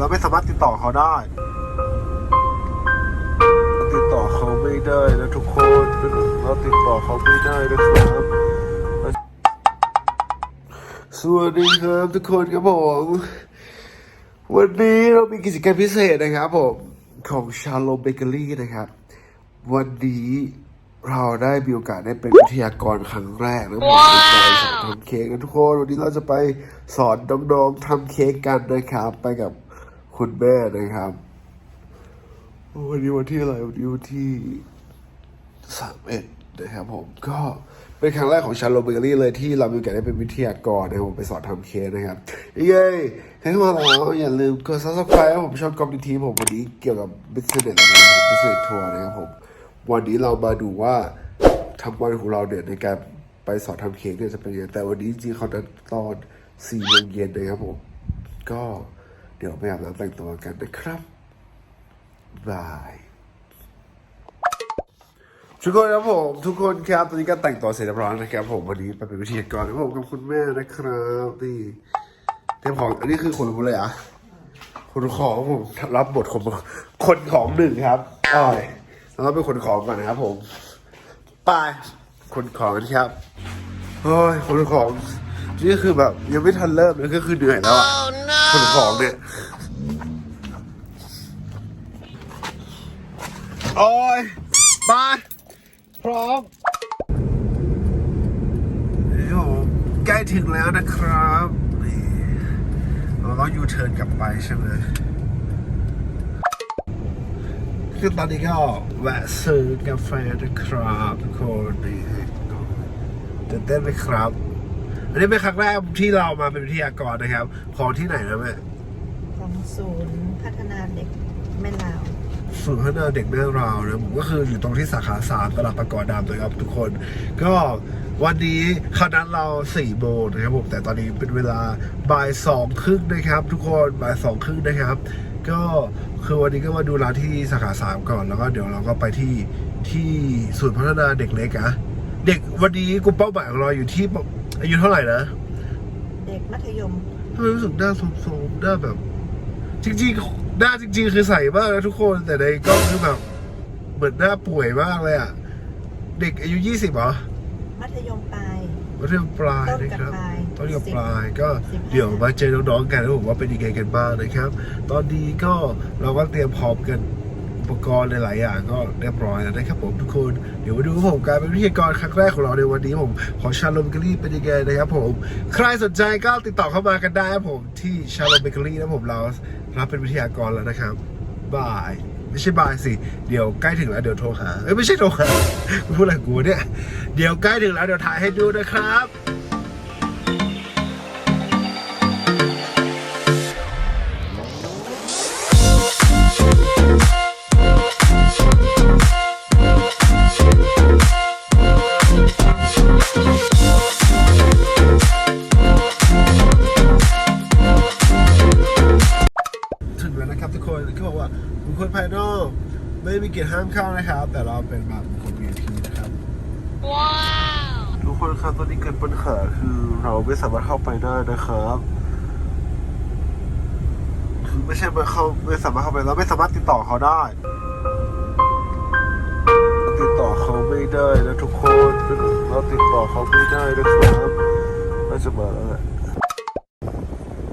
เราไม่สามารถติดต่อเขาได้ ติดต่อเขาไม่ได้นะทุกคนเราติดต่อเขาไม่ได้นะครับ สวัสดีครับทุกคนครับผมวันนี้เรามีกิจกรรมพิเศษนะครับผมของชาโลเบเกอรี่นะครับ วันนี้เราได้มีโอกาสได้เป็นวิทยากรครั้งแรกนะผมในการสอนทำเค้กนะทุกคนวันนี้เราจะไปสอนน้องๆทำเค้กกันนะครับ ไปกับ คุณแม่นะครับ วันนี้วันที่อะไรวันนี้วันที่สามเอ็ดนะครับผมก็เป็นครั้งแรกของชาโลเบเกอรี่เลยที่เรามีโอกาสได้เป็นวิทยากรนะครับผมไปสอนทำเค้กนะครับ เย้ให้เข้ามาแล้วอย่าลืมกด subscribe ผมชอบกอมดิทีผมวันนี้เกี่ยวกับ business นะครับ business tour นะครับผมวันนี้เรามาดูว่าทำวันของเราเนี่ยในการไปสอนทำเค้กเนี่ยจะเป็นยังไงแต่วันนี้จริงๆเขานัดตอนสี่โมงเย็นนะครับผมก็ ดี๋ยวไปอาบน้ำแต่งตัวกันนะครับบายทุกคนครับผมทุกคนครับตอนนี้ก็แต่งตัวเสร็จเรียบร้อยนะครับผมวันนี้ไปเป็นวิทยากรครับผมกับคุณแม่นะครับนี่เตรียมของอันนี้คือคนรู้เลยอะคนของผมรับบทคนคนของหนึ่งครับอ้อยแล้วเป็นคนของก่อนนะครับผมไปคนของนะครับโอ้ยคนของ นี่คือแบบยังไม่ทันเริ่มเลยก็คือเหนื่อยแล้วอะคนของเนี่ยโอ้ยไปพร้อมนี่ผมใกล้ถึงแล้วนะครับนี่เราต้องยูเทิร์นกลับไปใช่ไหมคือตอนนี้ก็แวะซื้อกาแฟนะครับทุกคนนี่ตื่นเต้นไหมครับ อันนี้เป็นครั้งแรกที่เรามาเป็นวิทยากรนะครับ ของที่ไหนนะแม่ของศูนย์พัฒนาเด็กแม่ลาวศูนย์พัฒนาเด็กแม่ราวนะผมก็คืออยู่ตรงที่สาขาสามตลาดประกอบดำนะครับทุกคน ก็วันนี้เขานัดเราสี่โมงนะครับผมแต่ตอนนี้เป็นเวลาบ่ายสองครึ่งนะครับ ทุกคนบ่ายสองครึ่งนะครับ ก็คือวันนี้ก็มาดูร้านที่สาขาสามก่อนแล้วก็เดี๋ยวเราก็ไปที่ที่ศูนย์พัฒนาเด็กเล็กอะเด็กวันนี้กลุ่มเป้าหมายของเราอยู่ที่ อายุเท่าไหร่นะเด็กมัธยมทำไมรู้สึกหน้าโทรมๆหน้าแบบ จริงๆ หน้าจริง ๆ คือใสมากนะทุกคนแต่ในกล้องคือแบบเหมือนหน้าป่วยมากเลยอะ เด็กอายุยี่สิบเหรอ มัธยมปลายมัธยมปลายต้นนะกับครับปลายต้นกับสิบปลายก็สิบห้าเดี๋ยวมาเจอน้องๆกันแล้วผมว่าเป็นยังไงกันบ้างนะครับ ตอนนี้ก็เราก็เตรียมพร้อมกัน อุปกรณ์หลายๆอย่างก็เรียบร้อยแล้วนะครับผมทุกคน เดี๋ยวมาดูผมการเป็นวิทยากรครั้งแรกของเราในวันนี้ผมของชาลอมเบเกอรี่เป็นยังไงนะครับผม ใครสนใจก็ติดต่อเข้ามากันได้ผมที่ชาลอมเบเกอรี่นะผมเรารับเป็นวิทยากรแล้วนะครับบายไม่ใช่บายสิ เดี๋ยวใกล้ถึงแล้วเดี๋ยวโทรหา เอ้ยไม่ใช่โทรหาพูดอะไรกูเนี่ย เดี๋ยวใกล้ถึงแล้วเดี๋ยวถ่ายให้ดูนะครับ ไม่มีเกียรติห้ามเข้านะครับ แต่เราเป็นแบบบุคคล VIP นะครับ ว้าวทุกคนครับตอนนี้เกิดปัญหาคือเราไม่สามารถเข้าไปได้นะครับคือไม่ใช่มาเข้าไม่สามารถเข้าไปเราไม่สามารถติดต่อเขาได้ ติดต่อเขาไม่ได้นะทุกคนเราติดต่อเขาไม่ได้นะครับน่าจะมาแล้วแหละ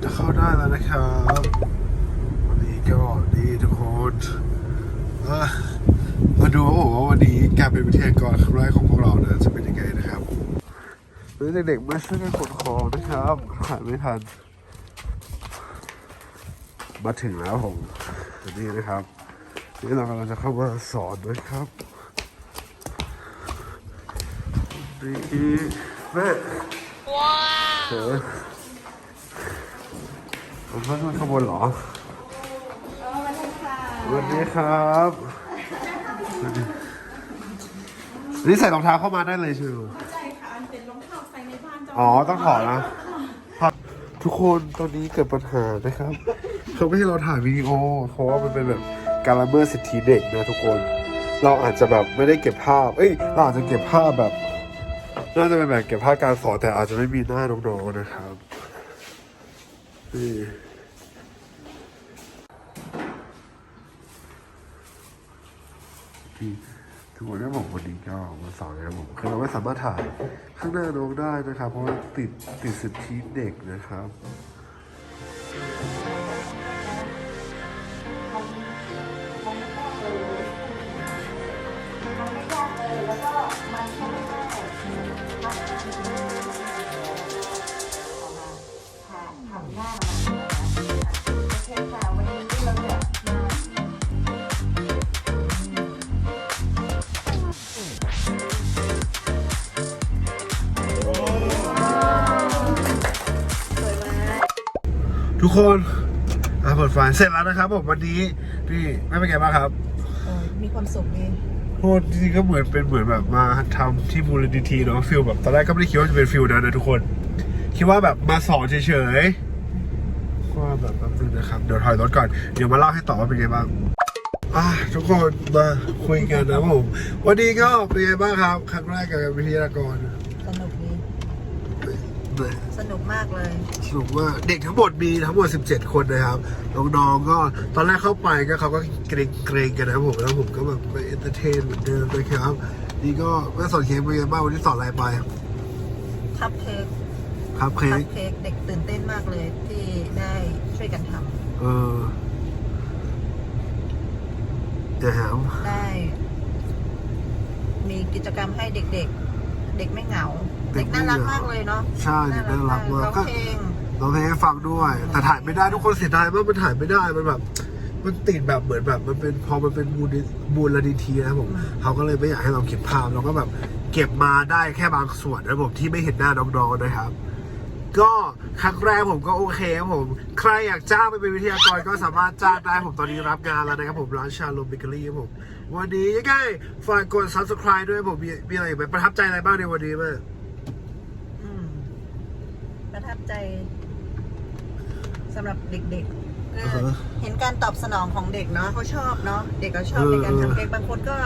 จะเข้าได้แล้วนะครับ วันนี้ก็ดีทุกคนอะ มาดูว่าผมว่าวันนี้การเป็นวิทยากรครั้งแรกของพวกเรานะจะเป็นยังไงนะครับเด็กๆมาช่วยกันขนของนะครับถ่ายไม่ทัน มาถึงแล้วผมนนี้นะครับนี่เรากำลังจะเข้ามาสอนนะครับดีแม่ว้าวผมว่ามันขบวนเหรอสวัสดีครับ สวัสดีนี่ใส่รองเท้าเข้ามาได้เลยใช่ไหมใช่ค่ะอันเป็นรองเท้าใส่ในบ้านเจ้าอ๋อต้องถอดนะ ทุกคนตอนนี้เกิดปัญหานะครับ เขาไม่ให้เราถ่ายวิดีโอ เพราะว่ามันเป็นแบบการละเมิดสิทธิเด็กนะทุกคน เราอาจจะแบบไม่ได้เก็บภาพ เอ้ย เราอาจจะเก็บภาพแบบน่าจะเป็นแบบเก็บภาพการสอนแต่อาจจะไม่มีหน้าน้องๆนะครับนี่ ที่ทุกคนได้บอกวันนี้ก็วันเสาร์นะครับผมคือเราไม่สามารถถ่ายข้างหน้าน้องได้นะครับ เพราะว่าติดติดสิทธิเด็กนะครับท ทุกคนอะเปิดไฟเสร็จแล้วนะครับผมวันนี้พี่ไม่เป็นไงบ้างครับเออมีความสุขดีโทษจริงๆก็เหมือนเป็นเหมือนแบบมาทำที่มูลนิธิเนาะฟิลแบบตอนแรกก็ไม่ได้คิดว่าจะเป็นฟิลนั้นนะทุกคน คิดว่าแบบมาสอนเฉยๆว่าแบบแป๊บนึงนะครับเดี๋ยวถอยรถก่อนเดี๋ยวมาเล่าให้ต่อว่าเป็นไงบ้างอะทุกคนมาคุยกันนะผมวันนี้ก็เป็นไงบ้างครับ ครั้งแรกกับวิทยากรสนุกดี สนุกมากเลยสรุปว่าเด็กทั้งหมดมีทั้งหมด 17 คนนะครับ น้องๆก็ตอนแรกเข้าไปก็เขาก็เกรงๆกันนะครับผมแล้วผมก็แบบไปเอนเตอร์เทนเหมือนเดิมนะครับ นี่ก็แม่สอนเค้กเป็นไงบ้างวันนี้สอนอะไรไป คัพเค้กครับเค้คักพเค้กเด็กตื่นเต้นมากเลยที่ได้ช่วยกันทเออนะครับำได้ มีกิจกรรมให้เด็กๆ เด็กไม่เหงา เด็กน่ารักมากเลยเนาะใช่เด็กน่ารักมากร้องก็เพลงร้องเพลงให้ฟังด้วย แต่ถ่ายไม่ได้ทุกคนเสียดายมากมันถ่ายไม่ได้มันแบบมันติดแบบเหมือนแบบมันเป็นพอมันเป็นมูลนิมูลนิธินะครับผมเขาก็เลยไม่อยากให้เราเก็บภาพเราก็แบบเก็บมาได้แค่บางส่วนนะครับผมที่ไม่เห็นหน้าน้องๆนะครับ ก็ครั้งแรกผมก็โอเคครับผม ใครอยากจ้างไปเป็นวิทยากรก็สามารถจ้างได้ผมตอนนี้รับงานแล้วนะครับผมร้านชาโลเบเกอรี่ครับผม วันนี้ยังไงฝากกด subscribe ด้วยผมมีมีอะไรอีกไหมประทับใจอะไรบ้างในวันนี้บ้างอืมประทับ ใจสำหรับเด็กๆเอออ่าฮะเห็นการตอบสนองของเด็กเนาะเขาชอบเนาะเด็กก็ชอบเออในการเออทำเค้กบางคนก็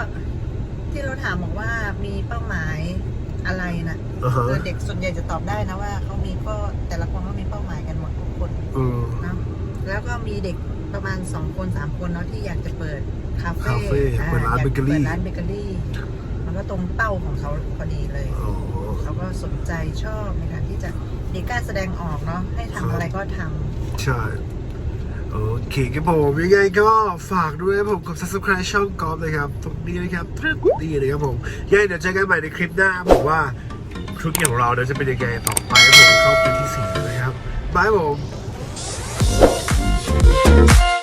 ที่เราถามบอกว่ามีเป้าหมายอะไรนะอ่าฮะเออเด็กส่วนใหญ่จะตอบได้นะว่าเขามีก็แต่ละคนก็มีเป้าหมายกันหมดทุกคนเออเนาะแล้วก็มีเด็กประมาณสองคนสามคนเนาะที่อยากจะเปิดคาเฟ่คาเฟ่อ่เปิดร้านอยเบเกอรี่เปิดร้านเบเกอรี่มัน ก็ตรงเป้าของเขาพอดีเลยอ๋อเขาก็สนใจชอบในการที่จะเด็กกล้าแสดงออกเนาะให้ทำอะไรก็ทำ ใช่โอเคครับผมยังไงก็ฝากด้วยครับผมกด subscribe ช่องกอล์ฟนะครับ ตรงนี้นะครับตรึ๊ดดีเลยครับผมยังไงเดี๋ยวเจอกันใหม่ในคลิปหน้าผมว่าธุรกิจของเราเดี๋ยวจะเป็นยังไงต่อไปครับผมเข้าปีที่สี่แล้วนะครับบายผม Thank